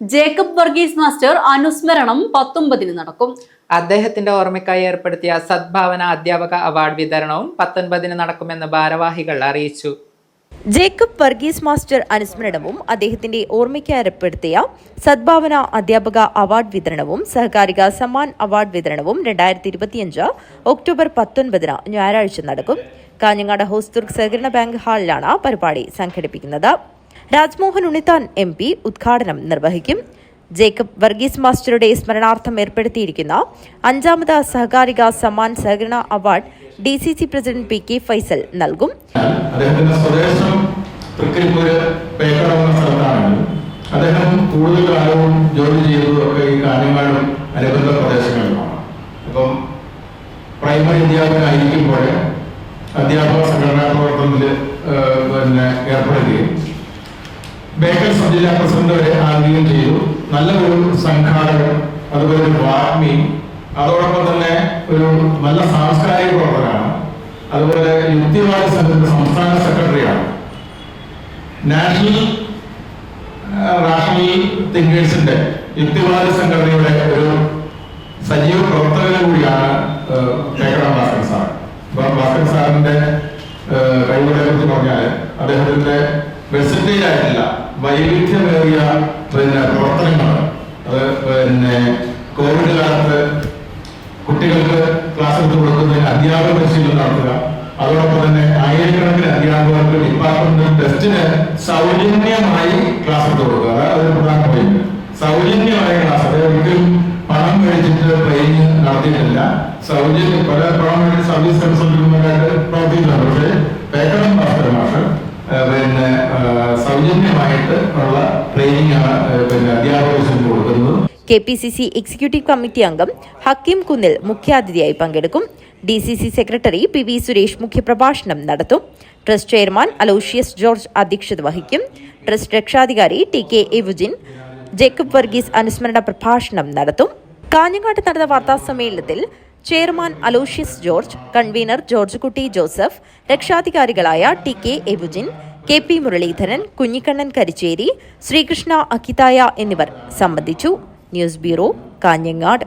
Jacob Varghese master അനുസ്മരണം പത്തൊമ്പതിന് നടക്കും. അദ്ദേഹത്തിന്റെ ഓർമ്മയ്ക്കായി ഏർപ്പെടുത്തിയ സദ്ഭാവന അധ്യാപക അവാർഡ് വിതരണവും പത്തൊൻപതിന് നടക്കുമെന്ന് ഭാരവാഹികൾ അറിയിച്ചു. ജേക്കബ് വർഗീസ് മാസ്റ്റർ അനുസ്മരണവും അദ്ദേഹത്തിന്റെ ഓർമ്മയ്ക്ക് ഏർപ്പെടുത്തിയ സദ്ഭാവന അധ്യാപക അവാർഡ് വിതരണവും സഹകാരിക സമ്മാൻ അവാർഡ് വിതരണവും രണ്ടായിരത്തി ഇരുപത്തിയഞ്ച് ഒക്ടോബർ പത്തൊൻപതിന് ഞായറാഴ്ച നടക്കും. കാഞ്ഞങ്ങാട് ഹോസ്ദുർഗ് സഹകരണ ബാങ്ക് ഹാളിലാണ് പരിപാടി സംഘടിപ്പിക്കുന്നത്. രാജ്മോഹൻ ഉണ്ണിത്താൻ എം പി ഉദ്ഘാടനം നിർവഹിക്കും. ജേക്കബ് വർഗീസ് മാസ്റ്ററുടെ സ്മരണാർത്ഥം ഏർപ്പെടുത്തിയിരിക്കുന്ന അഞ്ചാമത് സഹകാരിക സമ്മാൻ സഹകരണ award D C C president P K Faisal നൽകും. അദ്ദേഹം കൂടുതൽ കാലവും ജോലി ചെയ്തതൊക്കെ ഈ കാഞ്ഞങ്ങാടും അനുബന്ധ പ്രദേശങ്ങളിലുമാണ്. അപ്പം പ്രൈമറി അധ്യാപകനായിരിക്കുമ്പോൾ അധ്യാപക സംഘടനാ പ്രവർത്തനത്തിൽ പിന്നെ ഏർപ്പെടുകയും ബേക്കൽ സബ് ജില്ലാ പ്രസിഡന്റ് വരെ ആകുകയും ചെയ്തു. നല്ല ഒരു സംഘാടകൻ അതുപോലെ ഒരു വാഗ്മി. അതോടൊപ്പം തന്നെ ഒരു നല്ല സാംസ്കാരിക പ്രവർത്തകനാണ്. അതുപോലെ യുക്തിവാദ സംഘത്തിന്റെ സംസ്ഥാന സെക്രട്ടറിയാണ്. നാഷണൽ റാഷണൽ തിങ്കേഴ്സിന്റെ യുക്തിവാദ സംഘടനയുടെ ഒരു സജീവ പ്രവർത്തകനും കൂടിയാണ് പേക്കട ഭാസ്കർ സാർ. അപ്പം ഭാസ്കർ സാറിന്റെ കുറിച്ച് പറഞ്ഞാൽ അദ്ദേഹത്തിന്റെ വെസറ്റേജ് ആയിട്ടില്ല. വൈവിധ്യമേറിയ പിന്നെ പ്രവർത്തനങ്ങൾ അത് പിന്നെ കോവിഡ് കാലത്ത് കുട്ടികൾക്ക് ക്ലാസ് എടുത്ത് കൊടുക്കുന്നതിന് അധ്യാപക പരിശീലനം നടത്തുക. അതോടൊപ്പം തന്നെ ആയിരക്കണക്കിന് അധ്യാപകർക്ക് ഡിപ്പാർട്ട്മെന്റ് ടെസ്റ്റിന് സൗജന്യമായി ക്ലാസ് എടുത്ത് കൊടുക്കുക. അതാണ് ഒരു പ്രധാന പോയിന്റ് സൗജന്യമായ ക്ലാസ് അതായത് ഒരിക്കലും പണം മേടിച്ചിട്ട് ട്രെയിനിങ് നടത്തിയിട്ടില്ല. സൗജന്യം പല പണം പിന്നെ സൗജന്യമായിട്ട് ഉള്ള ട്രെയിനിങ് ആണ് പിന്നെ അധ്യാപക കൊടുക്കുന്നത്. K P C C executive committee അംഗം ഹക്കീം കുന്നിൽ മുഖ്യാതിഥിയായി പങ്കെടുക്കും. D C C secretary P V Suresh മുഖ്യപ്രഭാഷണം നടത്തും. ട്രസ്റ്റ് ചെയർമാൻ അലോഷ്യസ് ജോർജ് അധ്യക്ഷത വഹിക്കും. ട്രസ്റ്റ് രക്ഷാധികാരി ടി കെ എവുജിൻ ജേക്കബ് വർഗീസ് അനുസ്മരണ പ്രഭാഷണം നടത്തും. കാഞ്ഞങ്ങാട്ട് നടന്ന വാർത്താ സമ്മേളനത്തിൽ chairman Aloysius George convener George Kutty Joseph രക്ഷാധികാരികളായ T K Eugene K P Muralidharan Kunhikannan Karichery Sreekrishna Akkithaya എന്നിവർ സംബന്ധിച്ചു. News bureau Kanhangad.